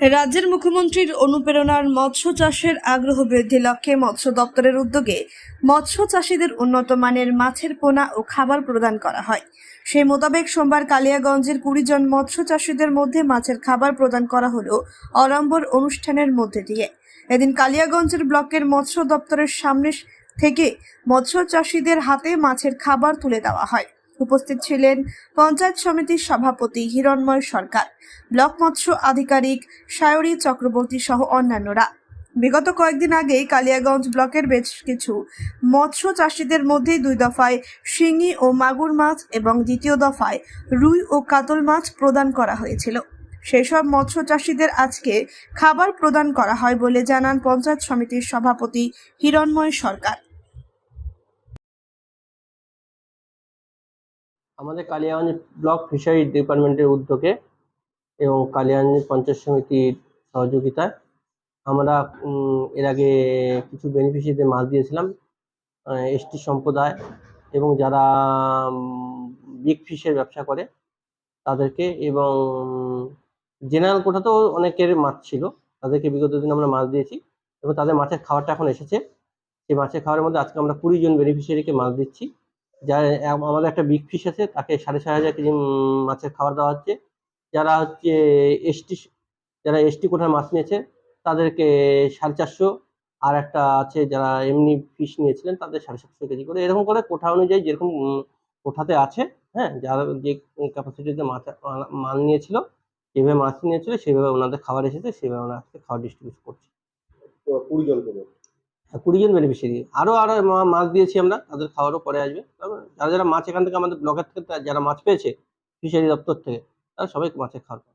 রাজ্যের মুখ্যমন্ত্রীর অনুপ্রেরণার মৎস্য চাষের আগ্রহ বৃদ্ধি লক্ষ্যে মৎস্য দপ্তরের উদ্যোগে মৎস্য চাষীদের উন্নত মানের মাছের পোনা ও খাবার প্রদান করা হয়। সেই মোতাবেক সোমবার কালিয়াগঞ্জের কুড়ি জন মৎস্য চাষীদের মধ্যে মাছের খাবার প্রদান করা হলো অরম্বর অনুষ্ঠানের মধ্যে দিয়ে। এদিন কালিয়াগঞ্জের ব্লকের মৎস্য দপ্তরের সামনে থেকে মৎস্য চাষীদের হাতে মাছের খাবার তুলে দেওয়া হয়। উপস্থিত ছিলেন পঞ্চায়েত সমিতির সভাপতি হিরণময় সরকার, ব্লক মৎস্য আধিকারিক সায়রী চক্রবর্তী সহ অন্যান্যরা। বিগত কয়েকদিন আগেই কালিয়াগঞ্জ ব্লকের বেশ কিছু মৎস্য চাষিদের মধ্যে দুই দফায় শিঙি ও মাগুর মাছ এবং দ্বিতীয় দফায় রুই ও কাতল মাছ প্রদান করা হয়েছিল। সেসব মৎস্য চাষিদের আজকে খাবার প্রদান করা হয় বলে জানান পঞ্চায়েত সমিতির সভাপতি হিরণময় সরকার। আমাদের কালিয়াগঞ্জ ব্লক ফিশারি ডিপার্টমেন্টের উদ্যোগে এবং কালিয়াগঞ্জ পঞ্চায়েত সমিতির সহযোগিতায় আমরা এর আগে কিছু বেনিফিশিয়ারিদের মাছ দিয়েছিলাম এসটি সম্প্রদায় এবং যারা বিগ ফিশের ব্যবসা করে তাদেরকে এবং জেনারেল কোটাতেও অনেকের মাছ ছিল, তাদেরকে বিগত দিন আমরা মাছ দিয়েছি এবং তাদের মাছের খাবারটা এখন এসেছে। সেই মাছের খাবারের মধ্যে আজকে আমরা কুড়ি জন বেনিফিশিয়ারিকে মাছ দিচ্ছি। যার আম- আমাদের একটা বিগ ফিশ আছে, তাকে সাড়ে ছয় হাজার কেজি মাছের খাবার দেওয়া হচ্ছে। যারা হচ্ছে এসটি যারা এসটি কোঠার মাছ নিয়েছে, তাদেরকে সাড়ে চারশো। আর একটা আছে যারা এমনি ফিশ নিয়েছিলেন, তাদের সাড়ে সাতশো কেজি করে। এরকম করে কোঠা অনুযায়ী যেরকম কোঠাতে আছে হ্যাঁ যারা যে ক্যাপাসিটিতে মাছ, মাল নিয়েছিল, যেভাবে মাছ নিয়েছিল, সেভাবে ওনাদের খাবার এসেছে, সেভাবে ওনারা খাবার ডিস্ট্রিবিউট করছে। কুড়ি কুড়ি জন বেনিফিশিয়ারি আরও আরও মাছ দিয়েছি আমরা, তাদের খাওয়ারও পরে আসবে। যারা যারা মাছ এখান থেকে আমাদের ব্লকের থেকে, যারা মাছ পেয়েছে ফিশারি দপ্তর থেকে, তারা সবাই মাছের পাবে